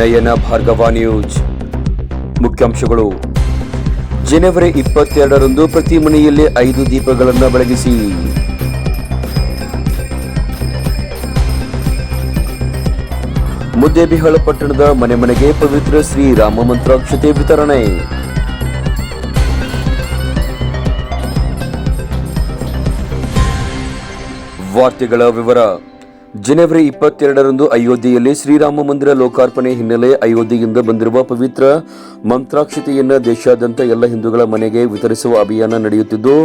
ನಯನ Bhargava news. ಮುಖ್ಯಾಂಶಗಳು. ಜನವರಿ ಇಪ್ಪತ್ತೆರಡರಂದು ಪ್ರತಿ ಮನೆಯಲ್ಲಿ ಐದು ದೀಪಗಳನ್ನು ಬೆಳಗಿಸಿ. ಮುದ್ದೇಬಿಹಾಳ ಪಟ್ಟಣದ ಮನೆ ಮನೆಗೆ ಪವಿತ್ರ ಶ್ರೀ ರಾಮ ಮಂತ್ರಾಕ್ಷತೆ ವಿತರಣೆ. ವಾರ್ತೆಗಳ ವಿವರ. ಜನವರಿ ಇಪ್ಪತ್ತೆರಡರಂದು ಅಯೋಧ್ಯೆಯಲ್ಲಿ ಶ್ರೀರಾಮ ಮಂದಿರ ಲೋಕಾರ್ಪಣೆ ಹಿನ್ನೆಲೆ ಅಯೋಧ್ಯೆಯಿಂದ ಬಂದಿರುವ ಪವಿತ್ರ ಮಂತ್ರಾಕ್ಷತೆಯನ್ನು ದೇಶಾದ್ಯಂತ ಎಲ್ಲ ಹಿಂದೂಗಳ ಮನೆಗೆ ವಿತರಿಸುವ ಅಭಿಯಾನ ನಡೆಯುತ್ತಿದ್ದು,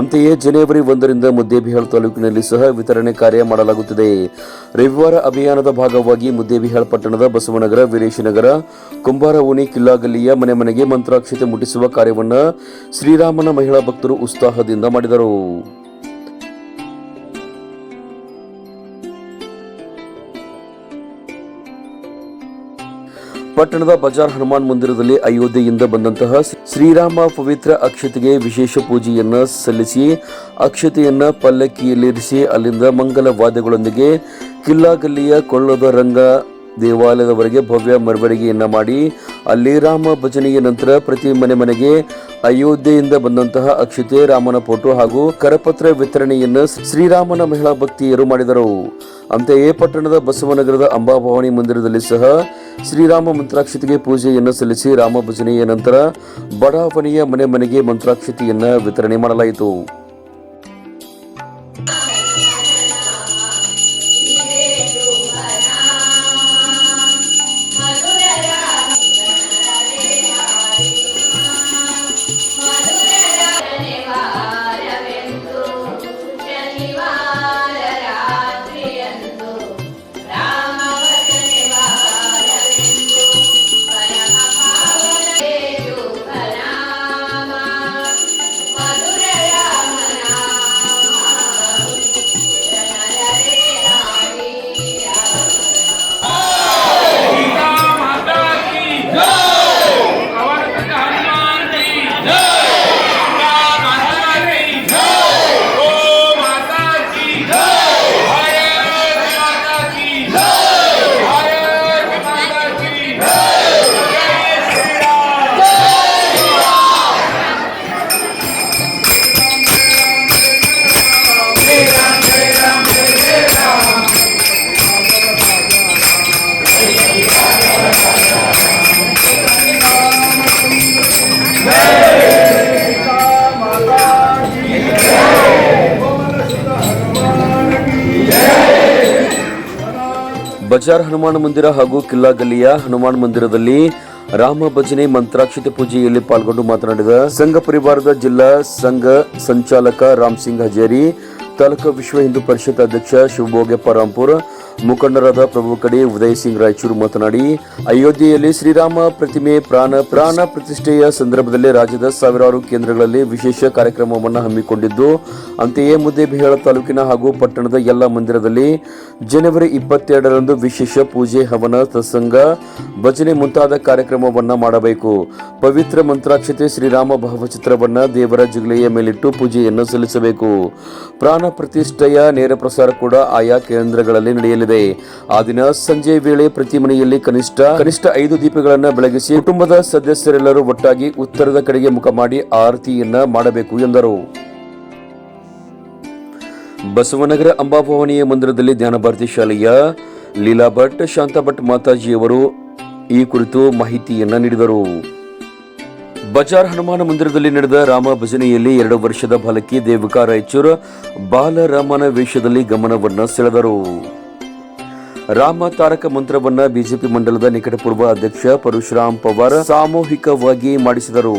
ಅಂತೆಯೇ ಜನವರಿ ಒಂದರಿಂದ ಮುದ್ದೇಬಿಹಾಳ್ ತಾಲೂಕಿನಲ್ಲಿ ಸಹ ವಿತರಣೆ ಕಾರ್ಯ ಮಾಡಲಾಗುತ್ತಿದೆ. ರವಿವಾರ ಅಭಿಯಾನದ ಭಾಗವಾಗಿ ಮುದ್ದೇಬಿಹಾಳ್ ಪಟ್ಟಣದ ಬಸವನಗರ, ವೀರೇಶನಗರ ಕುಂಬಾರವೋಣಿ ಕಿಲ್ಲಾಗಲ್ಲಿಯ ಮನೆ ಮನೆಗೆ ಮಂತ್ರಾಕ್ಷತೆ ಮುಟ್ಟಿಸುವ ಕಾರ್ಯವನ್ನು ಶ್ರೀರಾಮನ ಮಹಿಳಾ ಭಕ್ತರು ಉತ್ಸಾಹದಿಂದ ಮಾಡಿದರು. ಪಟ್ಟಣದ ಬಜಾರ್ ಹನುಮಾನ್ ಮಂದಿರದಲ್ಲಿ ಅಯೋಧ್ಯೆಯಿಂದ ಬಂದಂತಹ ಶ್ರೀರಾಮ ಪವಿತ್ರ ಅಕ್ಷತೆಗೆ ವಿಶೇಷ ಪೂಜೆಯನ್ನ ಸಲ್ಲಿಸಿ ಅಕ್ಷತೆಯನ್ನ ಪಲ್ಲಕ್ಕಿಯಲ್ಲಿರಿಸಿ ಅಲ್ಲಿಂದ ಮಂಗಲ ವಾದ್ಯಗಳೊಂದಿಗೆ ಕಿಲ್ಲಾಗಲ್ಲಿಯ ಕೊಳ್ಳದ ರಂಗ ದೇವಾಲಯದವರೆಗೆ ಭವ್ಯ ಮೆರವಣಿಗೆಯನ್ನ ಮಾಡಿ, ಅಲ್ಲಿ ರಾಮ ಭಜನೆಯ ನಂತರ ಪ್ರತಿ ಮನೆ ಮನೆಗೆ ಅಯೋಧ್ಯೆಯಿಂದ ಬಂದಂತಹ ಅಕ್ಷತೆ, ರಾಮನ ಫೋಟೋ ಹಾಗೂ ಕರಪತ್ರ ವಿತರಣೆಯನ್ನು ಶ್ರೀರಾಮನ ಮಹಿಳಾ ಭಕ್ತಿಯರು ಮಾಡಿದರು. ಅಂತೆಯೇ ಪಟ್ಟಣದ ಬಸವನಗರದ ಅಂಬಾಭವಾನಿ ಮಂದಿರದಲ್ಲಿ ಸಹ ಶ್ರೀರಾಮ ಮಂತ್ರಾಕ್ಷತೆಗೆ ಪೂಜೆಯನ್ನು ಸಲ್ಲಿಸಿ ರಾಮ ಭಜನೆಯ ನಂತರ ಬಡಾವಣೆಯ ಮನೆ ಮನೆಗೆ ಮಂತ್ರಾಕ್ಷತೆಯನ್ನು ವಿತರಣೆ ಮಾಡಲಾಯಿತು. ಬಜಾರ್ ಹನುಮಾನ್ ಮಂದಿರ ಹಾಗೂ ಕಿಲ್ಲಾಗಲ್ಲಿಯ ಹನುಮಾನ್ ಮಂದಿರದಲ್ಲಿ ರಾಮ ಭಜನೆ ಮಂತ್ರಾಕ್ಷತೆ ಪೂಜೆಯಲ್ಲಿ ಪಾಲ್ಗೊಂಡು ಮಾತನಾಡಿದ ಸಂಘ ಪರಿವಾರದ ಜಿಲ್ಲಾ ಸಂಘ ಸಂಚಾಲಕ ರಾಮ್ ಸಿಂಗ್ ಹಜೇರಿ, ತಾಲೂಕು ವಿಶ್ವ ಹಿಂದೂ ಪರಿಷತ್ ಅಧ್ಯಕ್ಷ ಶಿವಭೋಗ್ಯಪ್ಪ ರಾಂಪುರ್ ಮುಖಂಡರಾದ ಪ್ರಭು ಕಡೆ ಉದಯ್ ಸಿಂಗ್ ರಾಯಚೂರು ಮಾತನಾಡಿ, ಅಯೋಧ್ಯೆಯಲ್ಲಿ ಶ್ರೀರಾಮ ಪ್ರತಿಮೆ ಪ್ರಾಣ ಪ್ರಾಣ ಪ್ರತಿಷ್ಠೆಯ ಸಂದರ್ಭದಲ್ಲಿ ರಾಜ್ಯದ ಸಾವಿರಾರು ಕೇಂದ್ರಗಳಲ್ಲಿ ವಿಶೇಷ ಕಾರ್ಯಕ್ರಮವನ್ನು ಹಮ್ಮಿಕೊಂಡಿದ್ದು, ಅಂತೆಯೇ ಮುದ್ದೇಬಿಹಾಳ ತಾಲೂಕಿನ ಹಾಗೂ ಪಟ್ಟಣದ ಎಲ್ಲ ಮಂದಿರದಲ್ಲಿ ಜನವರಿ ಇಪ್ಪತ್ತೆರಡರಂದು ವಿಶೇಷ ಪೂಜೆ, ಹವನ ಸತ್ಸಂಗ ಭಜನೆ ಮುಂತಾದ ಕಾರ್ಯಕ್ರಮವನ್ನು ಮಾಡಬೇಕು. ಪವಿತ್ರ ಮಂತ್ರಾಕ್ಷತೆ ಶ್ರೀರಾಮ ಭಾವಚಿತ್ರವನ್ನು ದೇವರ ಜಿಗಲೆಯ ಮೇಲಿಟ್ಟು ಪೂಜೆಯನ್ನು ಸಲ್ಲಿಸಬೇಕು. ಪ್ರಾಣ ಪ್ರತಿಷ್ಠೆಯ ನೇರ ಪ್ರಸಾರ ಕೂಡ ಆಯಾ ಕೇಂದ್ರಗಳಲ್ಲಿ ನಡೆಯಲಿದೆ. ಆ ದಿನ ಸಂಜೆ ವೇಳೆ ಪ್ರತಿ ಮನೆಯಲ್ಲಿ ಕನಿಷ್ಠ ಕನಿಷ್ಠ ಐದು ದೀಪಗಳನ್ನು ಬೆಳಗಿಸಿ ಕುಟುಂಬದ ಸದಸ್ಯರೆಲ್ಲರೂ ಒಟ್ಟಾಗಿ ಉತ್ತರದ ಕಡೆಗೆ ಮುಖ ಮಾಡಿ ಆರತಿಯನ್ನ ಮಾಡಬೇಕು ಎಂದರು. ಬಸವನಗರ ಅಂಬಾಭವಾನಿಯ ಮಂದಿರದಲ್ಲಿ ಧ್ಯಾನ ಭಾರತಿ ಶಾಲೆಯ ಲೀಲಾ ಭಟ್ ಶಾಂತಾ ಭಟ್ ಮಾತಾಜಿಯವರು ಈ ಕುರಿತು ಮಾಹಿತಿಯನ್ನ ನೀಡಿದರು. ಬಜಾರ್ ಹನುಮಾನ ಮಂದಿರದಲ್ಲಿ ನಡೆದ ರಾಮ ಭಜನೆಯಲ್ಲಿ ಎರಡು ವರ್ಷದ ಬಾಲಕಿ ದೇವಿಕಾ ರಾಯಚೂರ್, ಬಾಲರಾಮನ ವೇಷದಲ್ಲಿ ಗಮನವನ್ನು ಸೆಳೆದರು. ರಾಮ ತಾರಕ ಮಂತ್ರವನ್ನ ಬಿಜೆಪಿ ಮಂಡಲದ ನಿಕಟಪೂರ್ವ ಅಧ್ಯಕ್ಷ ಪರಶುರಾಮ್ ಪವಾರ್ ಸಾಮೂಹಿಕವಾಗಿ ಮಾಡಿಸಿದರು.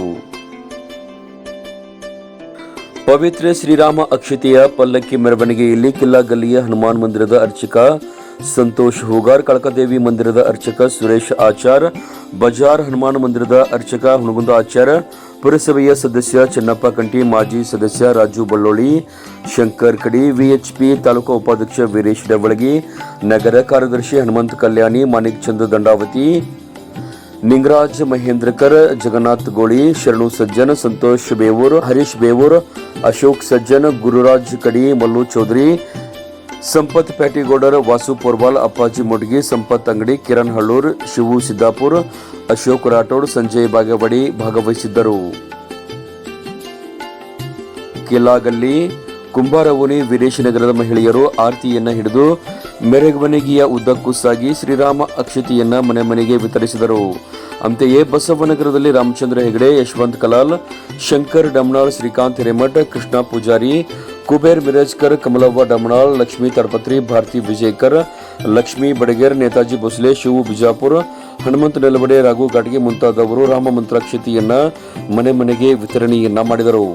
ಪವಿತ್ರ ಶ್ರೀರಾಮ ಅಕ್ಷತೆಯ ಪಲ್ಲಕ್ಕಿ ಮೆರವಣಿಗೆಯಲ್ಲಿ ಕಿಲ್ಲಾಗಲ್ಲಿಯ ಹನುಮಾನ್ ಮಂದಿರದ ಅರ್ಚಕ ಸಂತೋಷ್ ಹೂಗಾರ್, ಕಳಕದೇವಿ ಮಂದಿರದ ಅರ್ಚಕ ಸುರೇಶ್ ಆಚಾರ್, ಬಜಾರ್ ಹನುಮಾನ್ ಮಂದಿರದ ಅರ್ಚಕ ಹುಣಗುಂದ ಆಚಾರ್, ಪುರಸಭೆಯ ಸದಸ್ಯ ಚೆನ್ನಪ್ಪ ಕಂಟಿ, ಮಾಜಿ ಸದಸ್ಯ ರಾಜು ಬಳ್ಳೋಳಿ ಶಂಕರ್ ಕಡಿ, ವಿಎಚ್ಪಿ ತಾಲೂಕು ಉಪಾಧ್ಯಕ್ಷ ವೀರೇಶ್ ಡವಳಗಿ, ನಗರ ಕಾರ್ಯದರ್ಶಿ ಹನುಮಂತ್ ಕಲ್ಯಾಣಿ, ಮಾಣಿಕ್ ಚಂದ್ರ ದಂಡಾವತಿ, ನಿಂಗರಾಜ್ ಮಹೇಂದ್ರಕರ್, ಜಗನ್ನಾಥ್ ಗೋಳಿ, ಶರಣು ಸಜ್ಜನ್, ಸಂತೋಷ್ ಬೇವೂರ್, ಹರೀಶ್ ಬೇವೂರ್, ಅಶೋಕ್ ಸಜ್ಜನ್, ಗುರುರಾಜ್ ಕಡಿ, ಮಲ್ಲು ಚೌಧರಿ ಸಂಪತ್ ಪ್ಯಾಟಿಗೌಡರ್ ವಾಸು ಪೋರ್ವಾಲ್, ಅಪ್ಪಾಜಿ ಮುಡ್ಗಿ ಸಂಪತ್ ಅಂಗಡಿ ಕಿರಣ್ ಹಳ್ಳೂರ್ ಶಿವು ಸಿದ್ದಾಪುರ್, ಅಶೋಕ್ ರಾಠೋಡ್, ಸಂಜಯ್ ಬಾಗೇವಾಡಿ ಭಾಗವಹಿಸಿದ್ದರು. ಕಿಲಾಗಲ್ಲಿ ಕುಂಬಾರವೋನಿ ವಿದೇಶಿ ನಗರದ ಮಹಿಳೆಯರು ಆರತಿಯನ್ನ ಹಿಡಿದು ಮೆರವಣಿಗೆಯ ಉದ್ದಕ್ಕೂ ಸಾಗಿ ಶ್ರೀರಾಮ ಅಕ್ಷತೆಯನ್ನ ಮನೆ ಮನೆಗೆ ವಿತರಿಸಿದರು. ಅಂತೆಯೇ ಬಸವನಗರದಲ್ಲಿ ರಾಮಚಂದ್ರ ಹೆಗಡೆ, ಯಶವಂತ್ ಕಲಾಲ್, ಶಂಕರ್ ಡಮ್ನಾಳ್, ಶ್ರೀಕಾಂತ್ ಹಿರೇಮಠ, ಕೃಷ್ಣ ಪೂಜಾರಿ ಕುಬೇರ್ ಮಿರಜ್ಕರ್ ಕಮಲವ್ವ ಡಮ್ನಾಳ್ ಲಕ್ಷ್ಮೀ ತಡಪತ್ರಿ ಭಾರತಿ ವಿಜಯಕರ್ ಲಕ್ಷ್ಮೀ ಬಡಗೇರ್ ನೇತಾಜಿ ಭೋಸ್ಲೆ ಶಿವು ಬಿಜಾಪುರ್ ಹನುಮಂತ ನೆಲವಡೆ ರಾಘು ಘಾಟ್ಗೆ ಮುಂತಾದವರು ರಾಮ ಮಂತ್ರಾಕ್ಷತೆಯನ್ನ ಮನೆ ಮನೆಗೆ ವಿತರಣೆಯನ್ನ ಮಾಡಿದರು